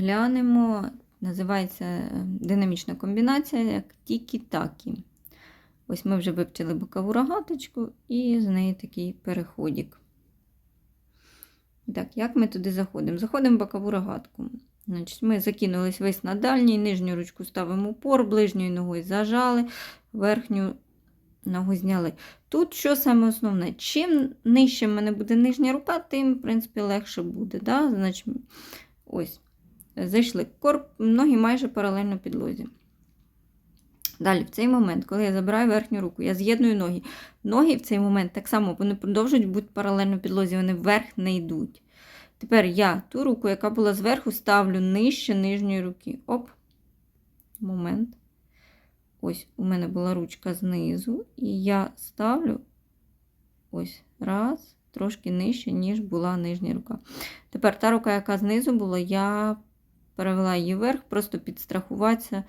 розглянемо. Називається е, динамічна комбінація як тікі-такі. Ось ми вже вивчили бокову рогаточку і з неї такий переходик. Так, як ми туди заходимо? Заходимо в бокову рогатку. Значить, Ми закинулись весь на дальній, нижню ручку ставимо упор, ближньою ногою зажали, верхню ногу зняли. Тут що саме основне? Чим нижче в мене буде нижня рука, тим, в принципі, легше буде. Да? Значить, ось. Зайшли. Корп, ноги майже паралельно підлозі. Далі, в цей момент, коли я забираю верхню руку, я з'єдную ноги. Ноги в цей момент так само вони продовжують бути паралельно підлозі, вони вверх не йдуть. Тепер я ту руку, яка була зверху, ставлю нижче нижньої руки. Оп. Момент. Ось у мене була ручка знизу, і я ставлю ось раз, трошки нижче, ніж була нижня рука. Тепер та рука, яка знизу була, я перевела її вверх, просто підстрахуватися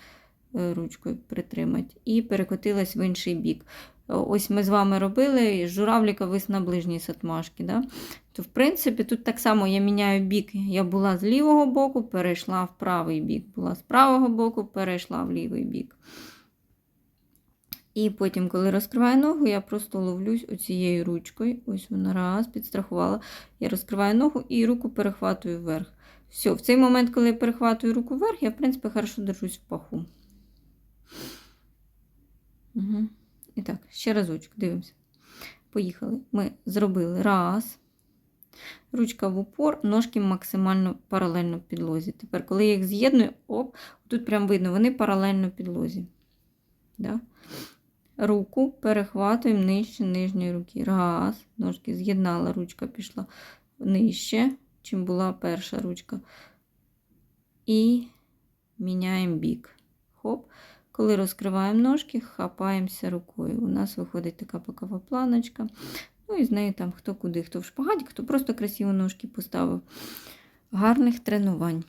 е, ручкою притримати, і перекотилась в інший бік. Ось ми з вами робили журавліка вис на ближній сатмашки. Да? То, в принципі, тут так само я міняю бік. Я була з лівого боку, перейшла в правий бік. Була з правого боку, перейшла в лівий бік. І потім, коли розкриваю ногу, я просто ловлюсь оцією ручкою. Ось вона раз, підстрахувала. Я розкриваю ногу і руку перехватую вверх. Все, в цей момент, коли я перехватую руку вверх, я, в принципі, хорошо держусь в паху. Угу. І так, ще разочок, дивимося. Поїхали. Ми зробили раз. Ручка в упор, ножки максимально паралельно підлозі. Тепер, коли я їх з'єдную, оп, тут прям видно, вони паралельно підлозі. Да? Руку перехватуємо нижче нижньої руки. Раз, ножки з'єднала, ручка пішла нижче, чим була перша ручка. І міняємо бік. Хоп. Коли розкриваємо ножки, хапаємося рукою. У нас виходить така бокова планочка. Ну і з нею там хто куди, хто в шпагаті, хто просто красиво ножки поставив. Гарних тренувань.